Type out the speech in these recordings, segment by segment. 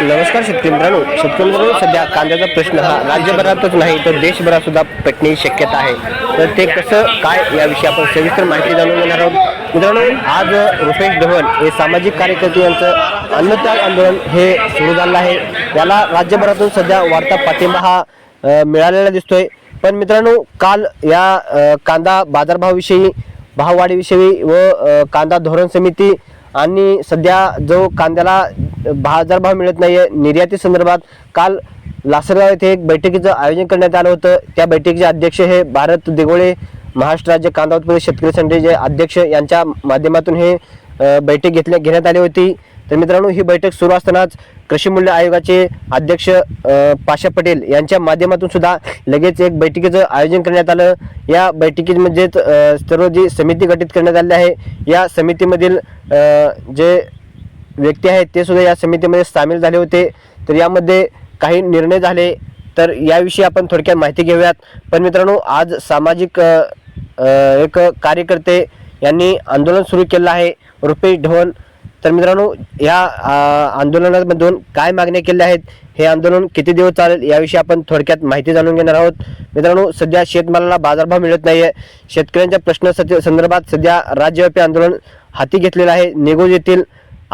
नमस्कार शेतकरी मित्रांनो शेतकरी मित्रांनो सध्या कांद्याचा प्रश्न हा राज्यभरातच नाही तर देशभरात सुद्धा पेटण्याची शक्यता आहे. तर ते कसं काय याविषयी आपण सविस्तर माहिती जाणून घेणार आहोत. मित्रांनो आज रुपेश धवन हे सामाजिक कार्यकर्ते यांचं अन्नत्याग आंदोलन हे सुरू झालं आहे. याला राज्यभरातून सध्या वाढता पाठिंबा हा मिळालेला दिसतोय. पण मित्रांनो काल या कांदा बाजारभावाविषयी भाववाढीविषयी व कांदा धोरण समिती आणि सध्या जो कांद्याला बाजारभाव मिळत नाहीये. निर्याती संदर्भात काल लासरगाव येथे एक बैठकीचं आयोजन करण्यात आलं होतं. त्या बैठकीचे अध्यक्ष हे भारत दिगोळे महाराष्ट्र राज्य कांदा उत्पादक शेतकरी संघटनेचे अध्यक्ष यांच्या माध्यमातून हे बैठक घेतल्या घेण्यात आली होती. तर मित्रांनो ही बैठक सुरू असतानाच कृषी मूल्य आयोगाचे अध्यक्ष पाशा पटेल यांच्या माध्यमातून सुद्धा लगेच एक बैठकीचं आयोजन करण्यात आलं. या बैठकीत म्हणजेच सर्व जी समिती गठीत करण्यात आली आहे या समितीमधील जे व्यक्ती आहेत ते सुद्धा या समितीमध्ये सामील झाले होते. तर यामध्ये काही निर्णय झाले. तर याविषयी आपण थोडक्यात माहिती घेऊयात. पण मित्रांनो आज सामाजिक एक कार्यकर्ते यांनी आंदोलन सुरू केलं आहे रुपेश ढवण तर मित्रांनो या आंदोलनामधून काय मागण्या केल्या आहेत हे आंदोलन किती दिवस चालेल याविषयी आपण थोडक्यात माहिती जाणून घेणार आहोत. मित्रांनो सध्या शेतमालाला बाजारभाव मिळत नाही आहे शेतकऱ्यांच्या प्रश्न सध्या- संदर्भात सध्या राज्यव्यापी आंदोलन हाती घेतलेलं आहे. निगोज येथील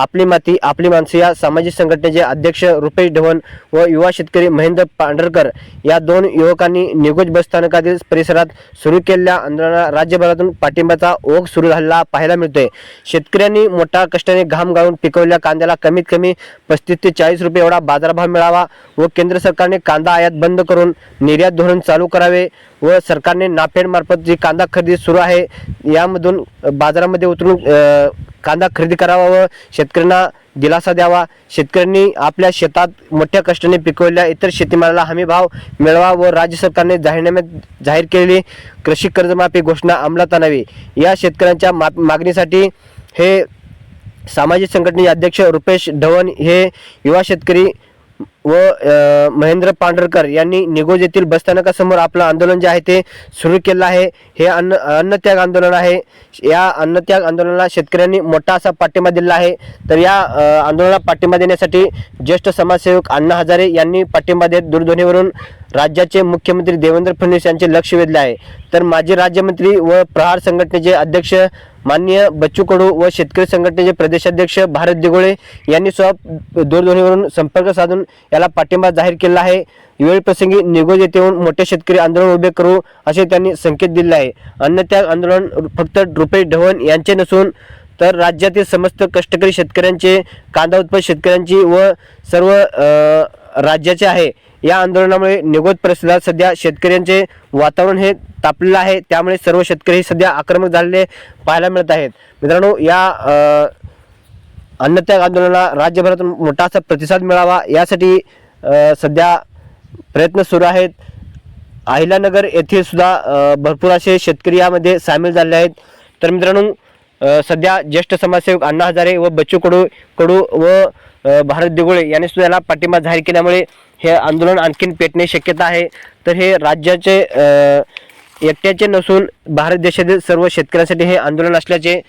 आपली माती आपली माणसं या सामाजिक संघटनेचे अध्यक्ष रुपेश ढवण व युवा शेतकरी महेंद्र पांढरकर या दोन युवकांनी निगोज बस स्थानकातील परिसरात सुरू केलेल्या आंदोलनाला राज्यभरातून पाठिंब्याचा ओघ सुरू झालेला पाहायला मिळतोय. शेतकऱ्यांनी मोठ्या कष्टाने घाम गाळून पिकवलेल्या कांद्याला कमीत कमी पस्तीस ते चाळीस रुपये एवढा बाजारभाव मिळावा व केंद्र सरकारने कांदा आयात बंद करून निर्यात धोरण चालू करावे व सरकारने नाफेड मार्फत जी कांदा खरेदी सुरू आहे यामधून बाजारामध्ये उतरून कांदा खरेदी करावा व शेतकऱ्यांना दिलासा द्यावा. शेतकऱ्यांनी आपल्या शेतात मोठ्या कष्टाने पिकवलेल्या इतर शेतीमालाला हमी भाव मिळवा व राज्य सरकारने जाहीरनाम्यात जाहीर केलेली कृषी कर्जमाफी घोषणा अंमलात आणावी. या शेतकऱ्यांच्या मा मागणीसाठी हे सामाजिक संघटनेचे अध्यक्ष रुपेश ढवण हे युवा शेतकरी व महेंद्र पांढरकर यांनी निगोज येथील बसस्थानकासमोर आपलं आंदोलन जे आहे ते सुरू केलं आहे. हे अन्न अन्नत्याग आंदोलन आहे. या अन्नत्याग आंदोलनाला शेतकऱ्यांनी मोठा असा पाठिंबा दिला आहे. तर या आंदोलनाला पाठिंबा देण्यासाठी ज्येष्ठ समाजसेवक अण्णा हजारे यांनी पाठिंबा देत दूरध्वनीवरून राज्याचे मुख्यमंत्री देवेंद्र फडणवीस यांचे लक्ष वेधले आहे. तर माजी राज्यमंत्री व प्रहार संघटनेचे अध्यक्ष माननीय बच्चू कडू व शेतकरी संघटनेचे प्रदेशाध्यक्ष भारत दिगोळे यांनी सुद्धा दूरध्वनीवरून संपर्क साधून याला पाठिंबा जाहीर केला आहे. वेळप्रसंगी निगोज येथे येऊन मोठे शेतकरी आंदोलन उभे करू असे त्यांनी संकेत दिले आहे. अन्नत्याग आंदोलन फक्त रुपे ढवण यांचे नसून तर राज्यातील समस्त कष्टकरी शेतकऱ्यांचे कांदा उत्पादक शेतकऱ्यांची व सर्व राज्याचे आहे. या आंदोलनामुळे निगोद परिसरात सध्या शेतकऱ्यांचे वातावरण हे तापलेलं आहे. त्यामुळे सर्व शेतकरी सध्या आक्रमक झालेले पाहायला मिळत आहेत. मित्रांनो या अन्नत्याग आंदोलनाला राज्यभरातून मोठा असा प्रतिसाद मिळावा यासाठी सध्या प्रयत्न सुरू आहेत. अहिल्यानगर येथे सुद्धा भरपूर असे शेतकरी यामध्ये सामील झाले आहेत. तर मित्रांनो सध्या ज्येष्ठ समाजसेवक अण्णा हजारे व बच्चू कडू कडू व भारत दिगोळे यांनी सुद्धा याला पाठिंबा जाहीर केल्यामुळे हे आंदोलन आणखीन पेटणे शक्यता आहे. तर हे राज्याचे एकट्याचे नसून भारत देशातील सर्व शेतकऱ्यांसाठी हे आंदोलन असल्याचे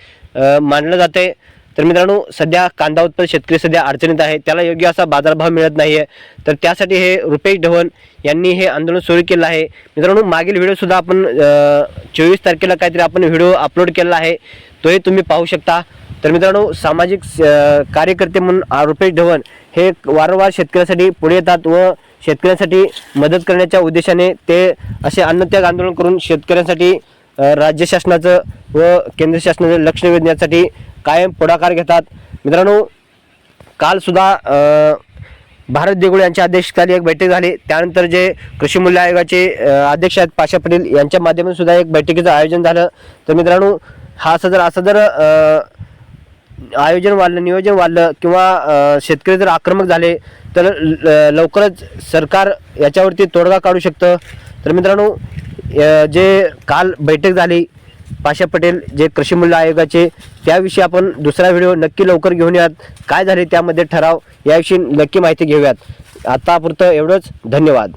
मानलं जाते. तर मित्रांनो सध्या कांदा उत्पादक शेतकरी सध्या अडचणीत आहे. त्याला योग्य असा बाजारभाव मिळत नाही आहे तर त्यासाठी हे रुपेश ढवण यांनी हे आंदोलन सुरू केलं आहे. मित्रांनो मागील व्हिडिओसुद्धा आपण चोवीस तारखेला काहीतरी आपण व्हिडिओ अपलोड केला आहे. तोही तुम्ही पाहू शकता. तर मित्रांनो सामाजिक कार्यकर्ते म्हणून रुपेश ढवण हे वारंवार शेतकऱ्यांसाठी पुढे येतात व शेतकऱ्यांसाठी मदत करण्याच्या उद्देशाने ते असे अन्नत्याग आंदोलन करून शेतकऱ्यांसाठी राज्य शासनाचं व केंद्र शासनाचं लक्ष वेधण्यासाठी कायम पुढाकार घेतात. मित्रांनो कालसुद्धा भारत देगुळे यांच्या अध्यक्षतेखाली एक बैठक झाली. त्यानंतर जे कृषी मूल्य आयोगाचे अध्यक्ष आहेत पाशा पटेल यांच्या माध्यमातून सुद्धा एक बैठकीचं आयोजन झालं. तर मित्रांनो हा असं जर असं जर आयोजन वाढलं नियोजन वाढलं किंवा शेतकरी जर आक्रमक झाले तर ल- लवकरच सरकार याच्यावरती तोडगा काढू शकतं. तर मित्रांनो जे काल बैठक झाली पाशा पटेल जे कृषी मूल्य आयोगाचे त्याविषयी आपण दुसरा व्हिडिओ नक्की लवकर घेऊन यात. काय झाले त्यामध्ये ठराव याविषयी नक्की माहिती घेऊयात. आतापुरतं एवढंच. धन्यवाद.